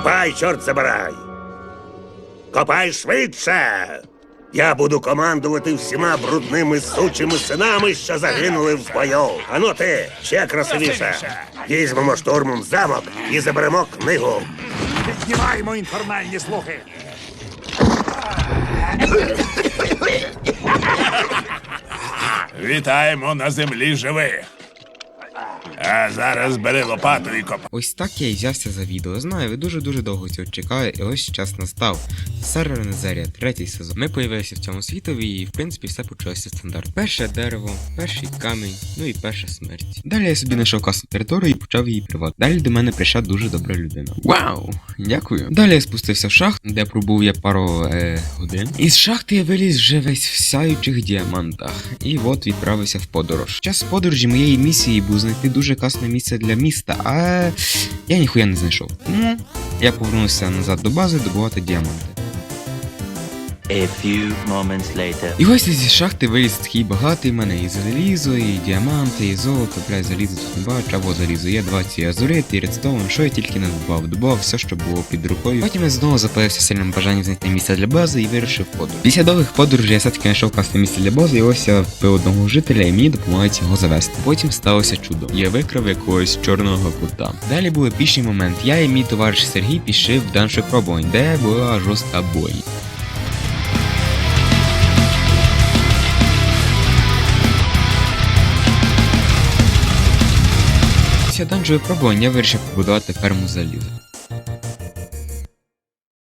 Копай, чорт забирай. Копай швидше. Я буду командувати всіма брудними сучими синами, що загинули в бою. Ану ти, ще красивіше. Візьмемо штурмом замок і заберемо книгу. Піднімаємо інформальні слухи. Вітаємо на землі живих. А зараз бери лопату і копай. Ось так я і взявся за відео. Знаю, ви дуже-дуже довго цього чекали, і ось час настав. Сервер Незерія, третій сезон. Ми появилися в цьому світові, і в принципі все почалося стандарт. Перше дерево, перший камінь, ну і перша смерть. Далі я собі знайшов касну територію і почав її привати. Далі до мене прийшла дуже добра людина. Вау! Дякую. Далі я спустився в шахт, де пробув я пару е, годин. Із шахти я виліз вже весь в сяючих діамантах. І от відправився в подорож. Час подорожі моєї місії був знайти дуже касне місце для міста, а я ніхуя не знайшов. Тому я повернувся назад до бази добувати діаманти. A few moments later. І ось зі шахти виліз такий багатий мене і залізо, і діаманти, і золото, блядь, залізо тут не бачу, або залізо. Є 20 азурит, і редстоун, що я тільки не добав. Добав все, що було під рукою. Потім я знову запалився сильним бажанням знайти місце для бази і вирішив подорож. Після довгих подорожей я все-таки знайшов касне місце для бази, і ось я вбив одного жителя, і мені допомагають його завести. Потім сталося чудо. Я викрав якогось чорного кута. Далі був епічний момент. Я і мій товариш Сергій пішли в данж випробувань, де була жорстка бой. Після данжу випробувань я вирішив побудувати ферму заліза.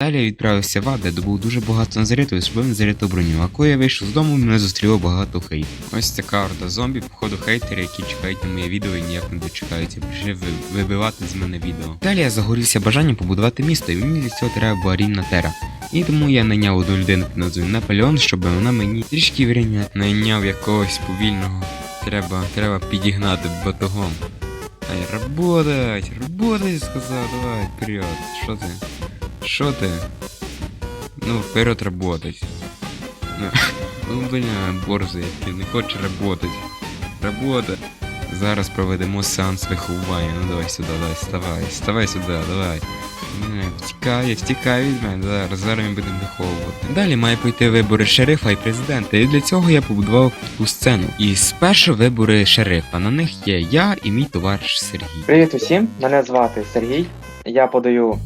Далі я відправився в де добув дуже багато назариту і зробив назариту броню. А коли я вийшов з дому, мене зустріло багато хейту. Ось така орда зомбі, походу хейтери, які чекають на моє відео і ніяк не дочекаються, прийшли вибивати з мене відео. Далі я загорівся бажанням побудувати місто, і мені для цього треба була рівна тера. І тому я найняв одну людину під назвою Наполеон, щоб вона мені трішки время найняв якогось повільного. Треба, треба підігнати батогом. Ай, работать, работать, сказал, давай, вперед. Что ты? Что ты? Ну, вперед работать. Ну, бля, борзий, ти не хочеш работать. Работа. Зараз проведемо сеанс виховування. Ну давай сюди, давай, вставай, вставай сюди, давай. Втікає, втікає від мене. Зараз, зараз ми будемо виховувати. Далі має пройти вибори шерифа і президента. І для цього я побудував таку сцену. І спершу вибори шерифа. На них є я і мій товариш Сергій. Привіт усім, мене звати Сергій. Я подаю.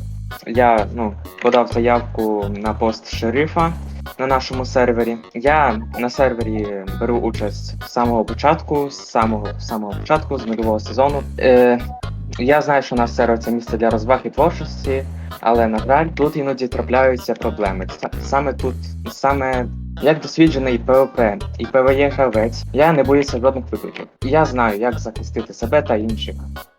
Я ну, подав заявку на пост шерифа на нашому сервері. Я на сервері беру участь з самого початку, з самого самого початку, з нульового сезону. Е, я знаю, що наш сервер це місце для розваг і творчості, але на жаль, тут іноді трапляються проблеми. Саме тут, саме як досвідчений ПВП і ПВЕ гравець, я не боюся жодних викликів. Я знаю, як захистити себе та інших,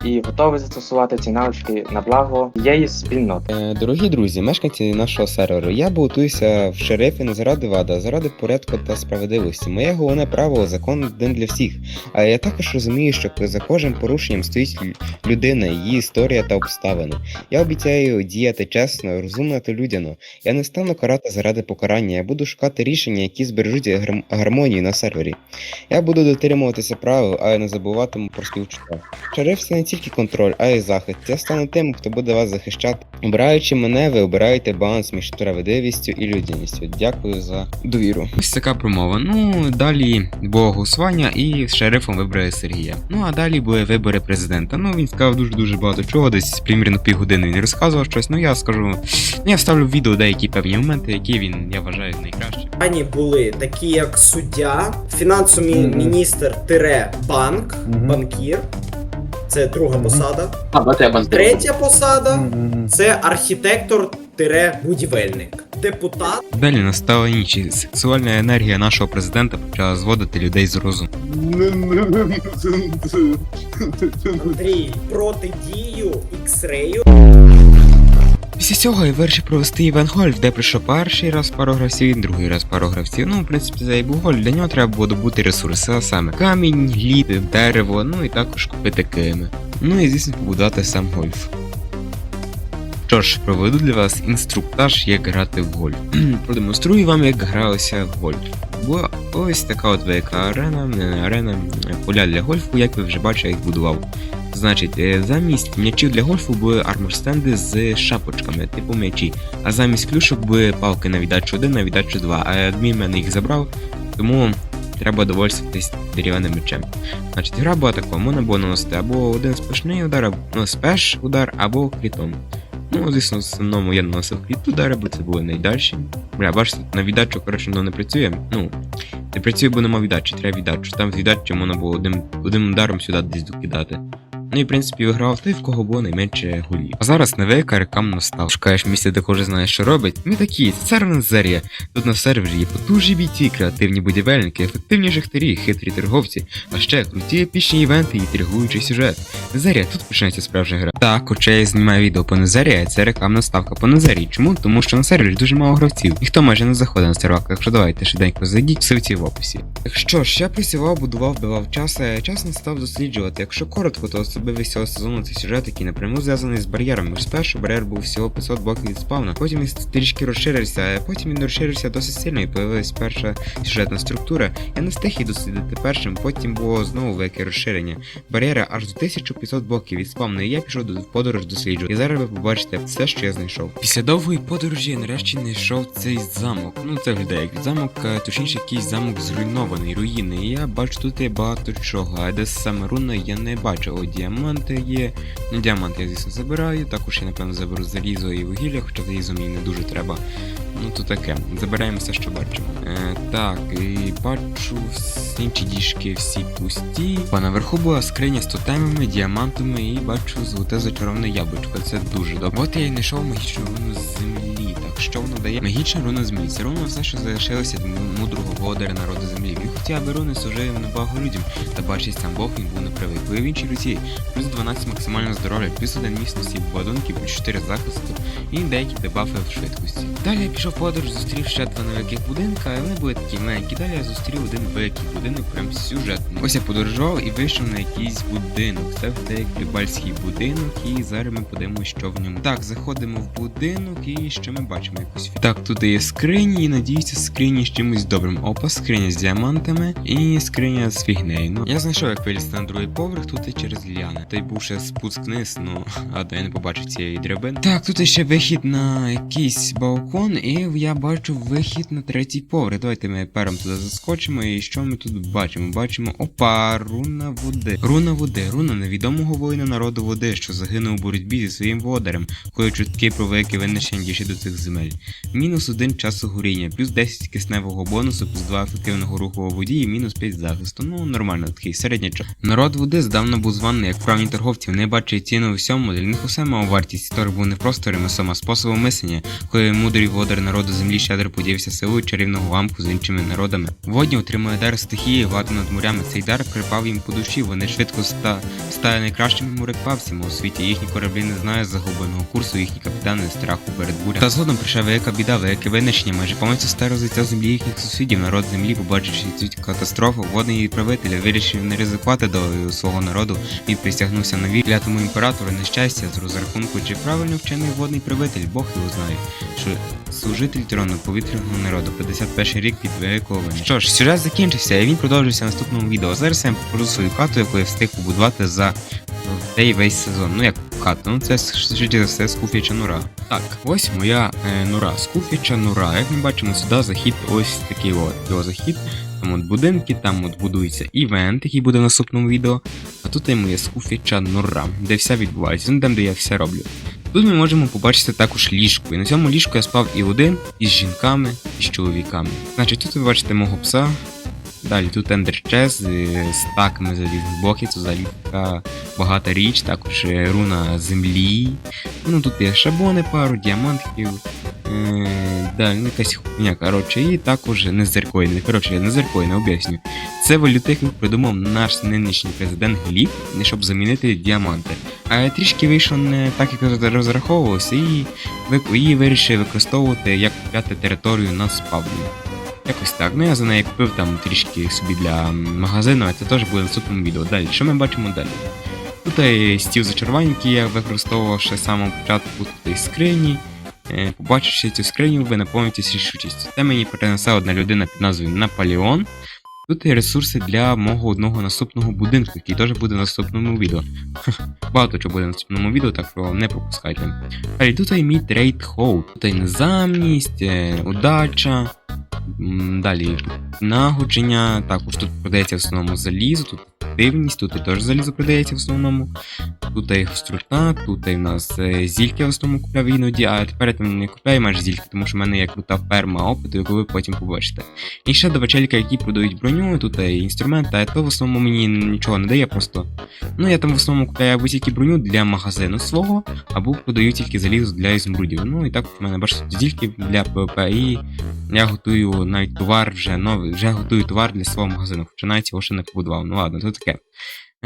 і готовий застосувати ці навички на благо її спільноти. Е, Дорогі друзі, мешканці нашого серверу, я балотуюся в шерифі не заради вада, а заради порядку та справедливості. Моє головне правило закон один для всіх. Але я також розумію, що за кожним порушенням стоїть людина, її історія та обставини. Я обіцяю діяти чесно, розумно та людяно. Я не стану карати заради покарання, я буду шукати рішення, які збережуть гармонію на сервері. Я буду дотримуватися правил, але не забуватиму про співчуття. Шериф це не тільки контроль, а й захист. Я стану тим, хто буде вас захищати. Обираючи мене, ви обираєте баланс між справедливістю і людяністю. Дякую за довіру. Ось така промова. Ну далі було голосування і з шерифом вибрали Сергія. Ну а далі були вибори президента. Ну він сказав дуже дуже багато чого. Десь примірно півгодини він розказував щось. Ну я скажу. Ну я вставлю в відео деякі певні моменти, які він я вважаю найкращі. Ані були такі, як суддя, фінансовий Мгм. міністр тире банк, Мгм. банкір. Це друга посада. А, Третя посада це архітектор тире будівельник. Депутат Далі настала ніч. і Сексуальна енергія нашого президента почала зводити людей з розуму. Андрій протидію X-Ray. Після цього я вирішив провести івент гольф, де прийшов перший раз пару гравців, другий раз пару гравців. Ну, в принципі, це і був гольф. Для нього треба було добути ресурси, а саме камінь, лід, дерево, ну і також купити кими. Ну і звісно побудувати сам гольф. Що ж, проведу для вас інструктаж, як грати в гольф. Продемонструю вам, як гралося в гольф. Була ось така от велика арена, не арена, поля для гольфу, як ви вже бачили, я їх будував. Значить, е, замість м'ячів для гольфу були арморстенди з шапочками, типу м'ячі. А замість клюшок були палки на віддачу 1, на віддачу 2. А адмін мене їх забрав, тому треба довольствуватись дерев'яним мечем. Значить, гра була така, можна було наносити або один сплошний удар, або ну, спеш удар, або крітом. Ну, звісно, в основному я наносив кріт удари, бо це було найдальші. Бля, бачите, на віддачу, коротше, воно не працює. Ну, не працює, бо нема віддачі, треба віддачу. Там з віддачі можна було одним, одним ударом сюди десь докидати. Ну і в принципі вигравав той, в кого було найменше голів. А зараз невелика рекламна став. Шукаєш місце, де кожен знає, що робить. Ми такі, це сервер Назарія. Тут на сервері є потужні бійці, креативні будівельники, ефективні шахтарі, хитрі торговці, а ще круті епічні івенти і тригуючий сюжет. Назарія, тут почнеться справжня гра. Так, хоча я знімаю відео по Назарія, це рекламна ставка по Назарії. Чому? Тому що на сервері дуже мало гравців. Ніхто майже не заходить на сервак, так що давайте швиденько зайдіть, ссылці в описі. Так що ж, я працював, будував, давав час, а час настав досліджувати. Якщо коротко, то особливість цього сезону це сюжет, який напряму зв'язаний з бар'єром. Спершу бар'єр був всього 500 блоків від спавна, потім він трішки розширився, а потім він розширився досить сильно і появилась перша сюжетна структура. Я не встиг її дослідити першим, потім було знову велике розширення. Бар'єра аж до 1500 блоків від спавну, і я пішов до- подорож досліджувати. І зараз ви побачите все, що я знайшов. Після довгої подорожі я нарешті знайшов цей замок. Ну це виглядає як замок, точніше якийсь замок зруйнований, руїни. І я бачу тут є багато чого, а де саме руна я не бачу. О, діаманти є. Ну, діаманти я, звісно, забираю. Також я, напевно, заберу залізо і вугілля, хоча залізо мені не дуже треба. Ну, то таке. Забираємо все, що бачимо. Е, так, і бачу всі інші діжки всі пусті. А наверху була скриня з тотемами, діамантами і бачу золоте зачароване яблучко. Це дуже добре. От я й знайшов магічну руну землі. Так що воно дає? Магічна руна землі. Це руна все, що залишилося від мудрого володаря народу землі. Він хоча б руни служив небагато людям, та бачить сам Бог він був неправий. В іншій руці плюс 12 максимального здоров'я, плюс 1 міцності обладунки, плюс 4 захисту і деякі дебафи в швидкості. Далі я пішов подорож, зустрів ще два невеликих будинка, і вони були такі маленькі. Далі я зустрів один великий будинок, прям сюжетний. Ось я подорожував і вийшов на якийсь будинок. Це як рибальський будинок, і зараз ми подивимося, що в ньому. Так, заходимо в будинок, і що ми бачимо? Якусь фі- Так, тут є скрині, і надіюся, скрині з чимось добрим. Опа, скриня з діамантами і скриня з фігнею. Ну, я знайшов, як вилізти на другий поверх, тут і через ліани. Та й був ще спуск вниз, ну, а то я не побачив цієї драбини. Так, тут ще вихід на якийсь балкон, і я бачу вихід на третій поверх. Давайте ми пером туди заскочимо. І що ми тут бачимо? Бачимо, опа, руна води. Руна води, руна невідомого воїна народу води, що загинув у боротьбі зі своїм володарем, коли чутки про велике винищення дійшли до цих земель. Мінус 1 часу горіння, плюс 10 кисневого бонусу, плюс 2 ефективного руху у воді і мінус 5 захисту. Ну, нормально, такий середнячок. Народ води здавна був званий як правні торговці, вони бачать ціну у всьому, для них усе мав вартість, торг був не просто ремеслом, а способом мислення, коли мудрий водар народу землі щедро поділився силою чарівного ламку з іншими народами. Водні отримує дар стихії, владу над морями. Цей дар припав їм по душі, вони швидко ста... стали найкращими мореплавцями у світі. Їхні кораблі не знають загубленого курсу, їхні капітани страху перед буря. Та згодом прийшла велика біда, велике винищення, майже повністю старо життя землі їхніх сусідів. Народ землі, побачивши цю катастрофу, водний правитель вирішив не ризикувати долею свого народу і присягнувся на вік клятому імператору нещастя з розрахунку, чи правильно вчений водний правитель, Бог його знає, що служитель трону повітряного народу, 51 рік від великого. Що ж, сюжет закінчився, і він продовжився в наступному відео. Зараз я покажу свою хату, яку я встиг побудувати за цей весь сезон. Ну як хату, ну це швидше за все скуф'яча нура. Так, ось моя е, нура, скуф'яча нура. Як ми бачимо, сюди захід ось такий от його захід. Там от будинки, там от будується івент, який буде в наступному відео. Тут є моя скуф'яча нура, де все відбувається, ну там, де я все роблю. Тут ми можемо побачити також ліжко. І на цьому ліжку я спав і один, і з жінками, і з чоловіками. Значить, тут ви бачите мого пса. Далі тут ендерчез з стаками залізних блоків, це взагалі така багата річ, також е, руна землі. Ну тут є шаблони, пару діамантів. Е, далі якась хуйня, коротше, і також незеркоїни. Коротше, я незеркоїни, об'ясню. Це валюта, яку придумав наш нинішній президент Гліб, щоб замінити діаманти. А трішки вийшло не так, як розраховувалося, і її вирішив використовувати як купляти територію на спавні. Якось так. Ну я за неї купив там трішки собі для магазину, а це теж буде в наступному відео. Далі, що ми бачимо далі? Тут є стіл зачарувань, який я використовував ще з самого початку, тут скрині. Е, Побачивши цю скриню, ви наповнитесь рішучістю. Це мені принесе одна людина під назвою Наполеон. Тут є ресурси для мого одного наступного будинку, який теж буде в наступному відео. Багато чого буде в наступному відео, так що не пропускайте. Далі тут є мій трейд хоу. Тут є незамність, е, удача. Далі нагодження. Також тут продається в основному залізо, тут активність, тут і теж залізо продається в основному. Тут є гострота, тут є в нас е, зільки в основному купляв іноді, а тепер я там не купляю майже зільки, тому що в мене є крута ферма опиту, яку ви потім побачите. І ще два челіка, які продають броню, тут є інструменти, а то в основному мені нічого не дає, просто. Ну я там в основному купляю або тільки броню для магазину свого, або продаю тільки залізо для ізумрудів. Ну і так в мене бачите зільки для ПВП, і я готую навіть товар вже новий, вже готую товар для свого магазину, хоча навіть його ще не побудував. Ну ладно, то таке.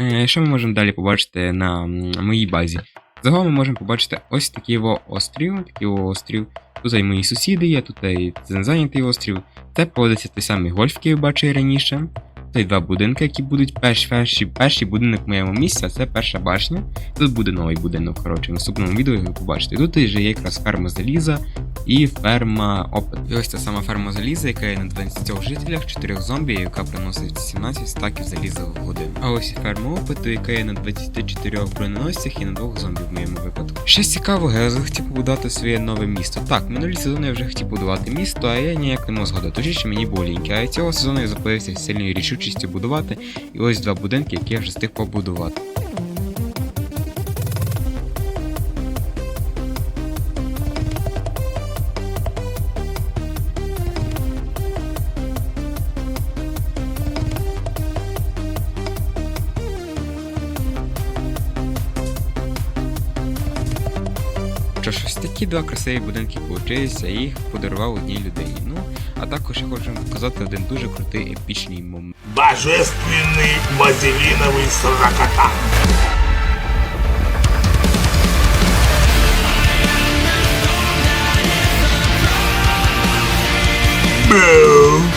Е, Що ми можемо далі побачити на моїй базі? Загалом ми можемо побачити ось такий його острів, такий його острів. Тут і мої сусіди є, тут і зайнятий острів. Це поводиться той самий гольф, який ви бачили раніше. Тут два будинки, які будуть перші, перші, перший будинок в моєму місці, це перша башня. Тут буде новий будинок, коротше, в наступному відео ви побачите. Тут вже є якраз ферма заліза і ферма опит. І ось та сама ферма заліза, яка є на 12 жителях, 4 зомбі, яка приносить 17 стаків заліза в годину. А ось і ферма опиту, яка є на 24 броненосцях і на двох зомбі в моєму випадку. Щось цікавого, я захотів побудувати своє нове місто. Так, минулі сезони я вже хотів будувати місто, а я ніяк не мог згадати. Точніше мені було ліньки. А цього сезону я запалився сильною рішучістю будувати. І ось два будинки, які я вже встиг побудувати. Що такі два красиві будинки получилися, їх подарував одній людині. А також я хочу показати один дуже крутий епічний момент. Божественний вазеліновий сракота. Бэу.